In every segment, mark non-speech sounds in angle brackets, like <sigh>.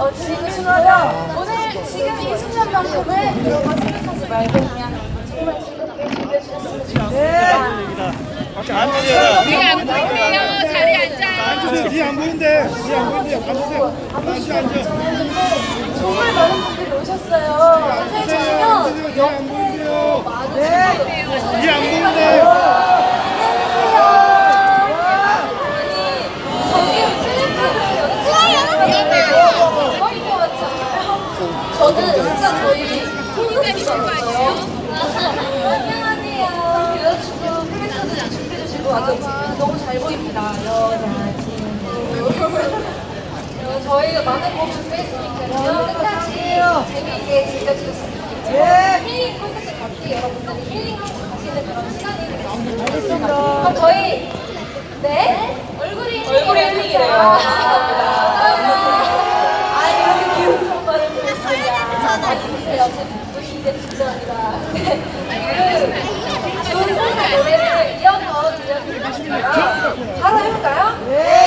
어, 지금 신화가 오늘 지금 이 순간만큼은 이런 거 생각하지 말고 그냥 정말 즐겁게 즐겨주셨으면 좋겠어요. 밖에 안 보여요. 우리 안 보이세요. 자리 앉아. 앉으세요. 뒤안 보이는데. 뒤안 보이는데. 앉으세요. 앉아 앉아. 정말 많은 분들이 오셨어요. 사실 저는 옆에 안 보이세요. 저희가 많은 곡을 준비했으니까요. 끝까지 재미있게 즐겨주셨으면 좋겠어요. 힐링 콘서트 같이 여러분들이 힐링하고 가시는 그런 시간이 될것 같습니다. 그럼 저희, 네? 아, 아, 아, 네? 얼굴이 힐링이래요. 감사합니다. 바로 해볼까요? 네.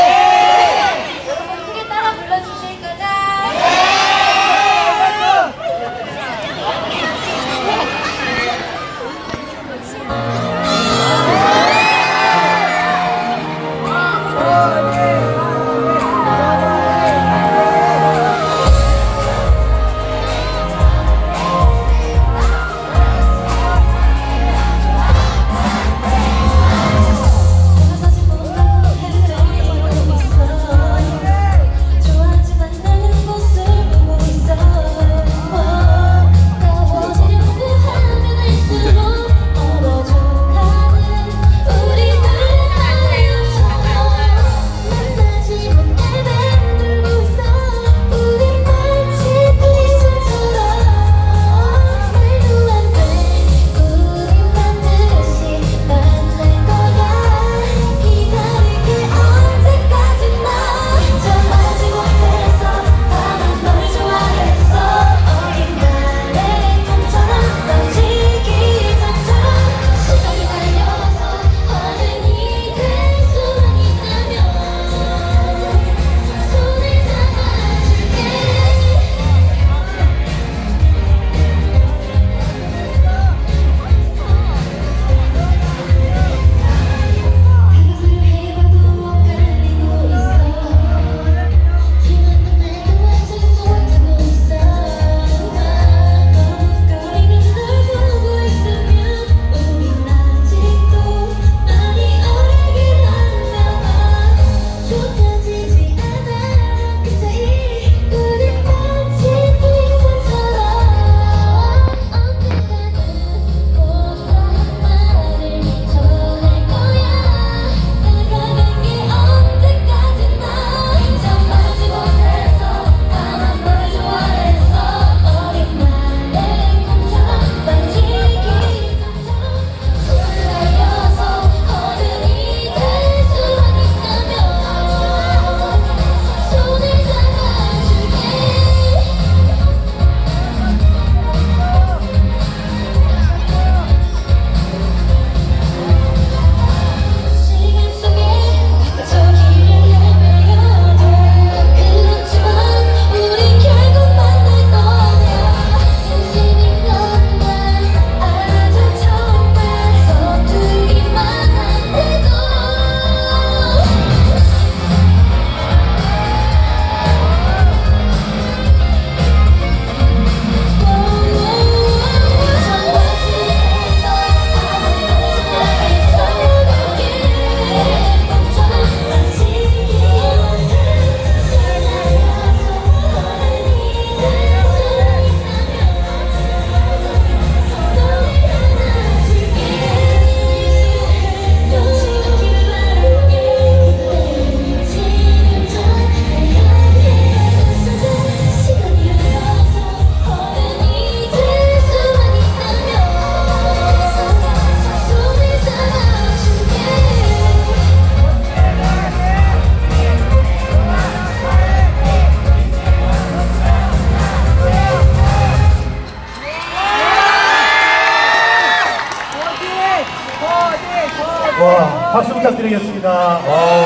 박수 부탁드리겠습니다. 아,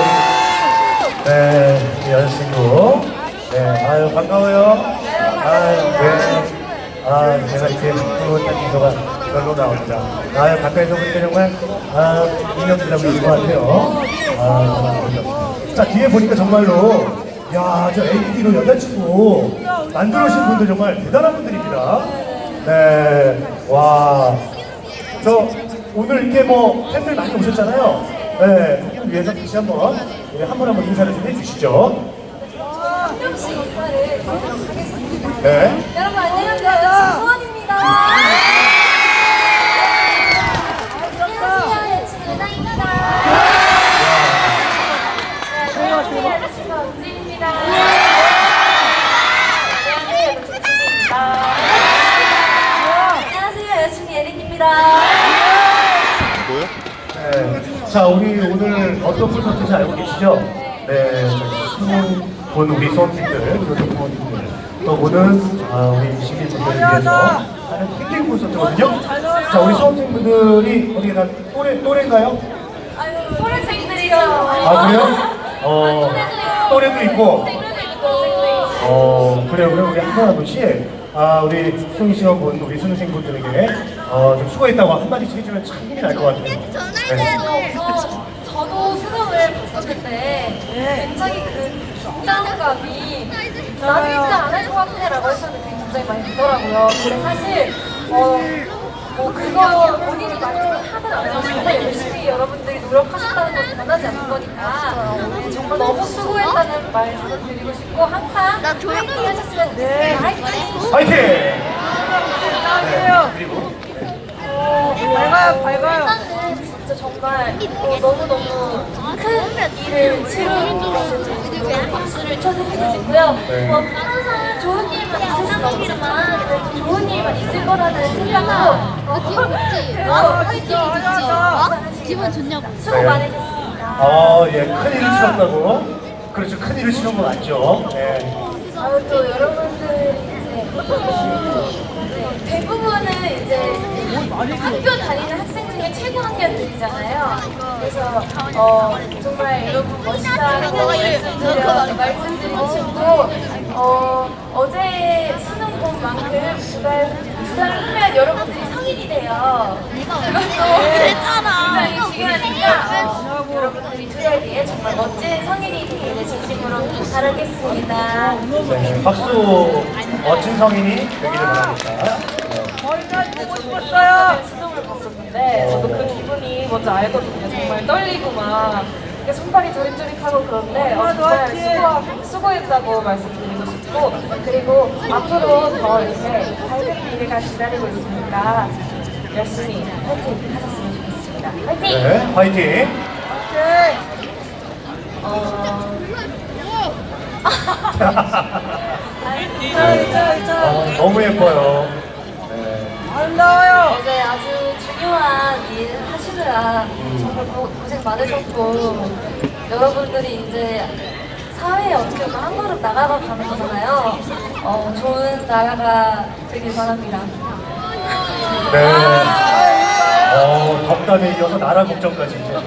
네, 여자친구. 네, 아유, 반가워요. 아유, 네. 아, 제가 이렇게 부탁한 미소가 절로 나옵니다. 아유, 가까이서 보니까 정말, 아, 인연 지나보는 것 같아요. 아, 반갑습니다. 자, 뒤에 보니까 정말로, 야, 저 LED로 여자친구 만들어신 분들 정말 대단한 분들입니다. 네, 와. 저 오늘 이렇게 뭐 팬들 많이 오셨잖아요. 네, 그분을 위해서 다시 한번 네, 한번 한번 인사를 좀 해주시죠. 한 명씩 인사를 하겠습니다. 네. 여러분 안녕하세요. 수원입니다. 안녕하세요. 여친 은하입니다. 네, 안녕하세요. 여친 은지입니다. 안녕하세요. 여친 진입니다. 안녕하세요. 여친 예린입니다. 네. 자, 우리 오늘 어떤 콘서트인지 알고 계시죠? 네, 수능 본 우리 수험생들, 그리고 부모님들, 또 오는 아, 우리 시민분들을 위해서 하는 힐링 콘서트거든요. 자, 우리 수험생분들이 어떻게 다 또래, 또래인가요? 아유, 소래생들이요. 아, 그래요? 어, 또래도 있고. 어, 그래요. 그럼 우리 한번 한 번씩, 아, 우리 수능 시험 본 우리 수능생분들에게 어, 좀 수고했다고 한마디씩 해주면 참 힘이 날 것 같아요. 네. 수능을 봤었는데 굉장히 그 긴장감이 나도 진짜 안 할 것 같아 라고 했었는데 그게 굉장히 많이 들더라고요. 근데 사실 어, 뭐 그거 본인이 만족을 하든 안 하든 정말 열심히 여러분들이 노력하셨다는 건 변하지 않는 거니까 네, 정말 너무 수고했다는 말씀 드리고 싶고 항상 화이팅 하셨으면 좋겠습니다. 화이팅! 화이팅! 네. 그리고 밝아요, 밝아요. 진짜 정말 어, 너무너무 큰 일을 것을 박수를 쳐드리고 싶고요. 네. 뭐, 항상 좋은 일만 있을 수는 없지만 그래도 좋은 일만 있을 거라는 생각으로 어, 기분 좋지? 어? 화이팅이 좋지? 어? 기분 좋냐고. 수고 많으셨습니다. 어, 예, 큰 일을 치렀다고? 그렇죠, 큰 일을 치른 건 맞죠. 네. 아유 또 여러분들 이제 네, 대부분은 이제 학교 다니는 학생 최고 학년들이잖아요. 그래서 어, 정말 여러분 멋있다고 말씀드려 말씀드리고 싶고 어, 어제 수능 본 만큼 두달 두달 후면 여러분들이 성인이 돼요. 그것도 굉장히 중요하니까 어, 여러분들이 두달 뒤에 정말 멋진 성인이 되기를 진심으로 바라겠습니다. 네, 박수, 멋진 성인이 되기를 바랍니다. 네. 싶었어요. 수능을 봤었는데 저도 그 기분이 뭔지 알거든요. 정말 떨리고 막 이렇게 손발이 조립조립하고 그런데 어, 정말 수고, 수고했다고 말씀드리고 싶고 그리고 앞으로 더 이제 밝은 미래가 기다리고 있으니까 열심히 파이팅 하셨으면 좋겠습니다. 파이팅! 네, 화이팅! 어... <laughs> 어, 너무 예뻐요. 네. 어제 아주 중요한 일 하시느라 정말 고, 고생 많으셨고 여러분들이 이제 사회에 어떻게 보면 한 걸음 나가가 가는 거잖아요. 어, 좋은 나라가 되길 바랍니다. 네. 어, 덕담에 이어서 나라 걱정까지 이제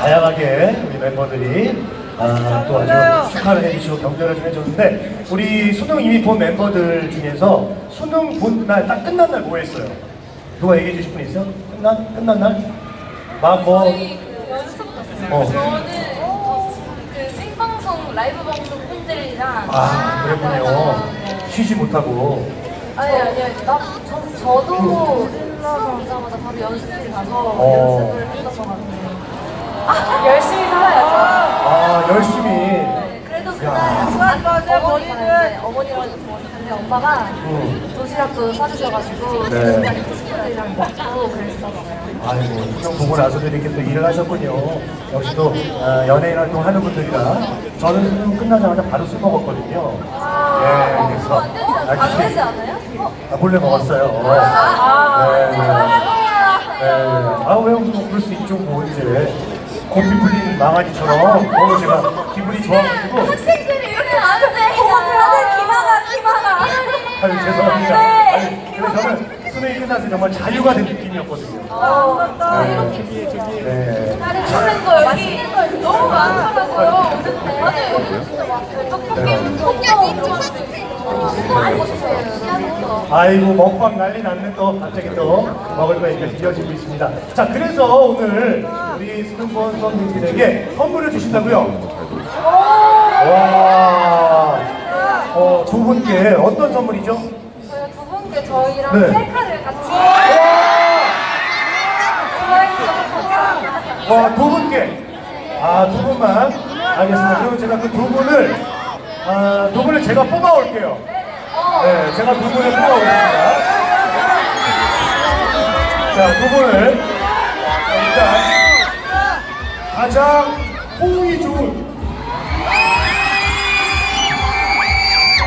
다양하게 우리 멤버들이 아, 또 아주 축하를 해주시고 격려를 좀 해줬는데 우리 수능 이미 본 멤버들 중에서 수능 본 날 딱 끝난 날 뭐 했어요? 누가 얘기해 주실 분 있어요? 끝난 끝난 날? 막 뭐 저희 그 연습 어. 저는 그 생방송 라이브 방송 팬들이랑 아, 그랬군요. 네. 쉬지 못하고. 아니 아니 아니 나 저, 저도 수업 오자마자 바로 연습실 가서 어. 연습을 했던 것 같아요. 아, 열심히 살아야죠. 아, 열심히. 네, 그래도 그날 아침 어머니가 이제 어머니랑 엄마가 음. 도시락도 싸주셔가지고 네. 그날 친구들이랑 먹고 그랬었어요. 아이고, 수능 보고 나서도 이렇게 또 일을 하셨군요. 역시 또 아, 연예인 활동 하는 분들이라 저는 끝나자마자 바로 술 먹었거든요. 예, 그래서 안 되지 않아요? 안 되지 않아요? 어? 아, 몰래 먹었어요. 아, 네. 이제 사랑해요. 네. 아, 왜 뭐, 그럴 수 있죠, 뭐, 이제. 고삐 풀린 망아지처럼 너무 제가 기분이 좋아가지고. 학생들이 이렇게 안 돼. 다들 기마가 기마가. 아유, 죄송합니다. 네. 아니, 근데 저는 수능이 끝나서 정말 자유가 된 느낌이었거든요. 아, 이렇게 네. 푸는 거 맛있는 거 너무 많더라고요. 맞아요. 여기 진짜 많아요. 떡볶이, 알고 싶어요. 아이고 먹방 난리 났네 또 갑자기 또 먹을 거니까 이어지고 있습니다. 자 그래서 오늘 우리 수능권 수험생들에게 선물을 주신다고요? 와, 어, 두 분께 어떤 선물이죠? 저희 두 분께 저희랑 네. 셀카를 같이 와, 두 분께. 아, 두 분만. 알겠습니다. 그러면 제가 그 두 분을, 아, 두 분을 제가 뽑아올게요. 네, 제가 두 분을 뽑아오겠습니다. 자, 두 분을. 자, 일단, 가장 호응이 좋은.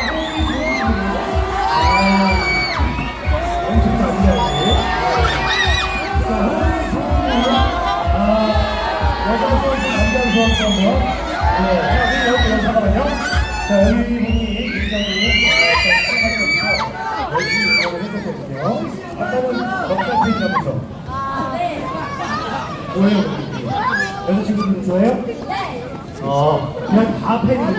호응이 좋은 분을, 아, 엄청 많이 하지. 자, 호응이 좋은 분은, 아, 여자 수험생, 남자 수험생 한 번. 네, 자, 여기, 여기, 잠깐만요. 자, 여기 분이 굉장히 열심히 응원을 했었거든요. 아까는 넉살 페이지라면서. 뭐예요? 여자친구분 좋아해요? 네. 어, 그냥 다 팬이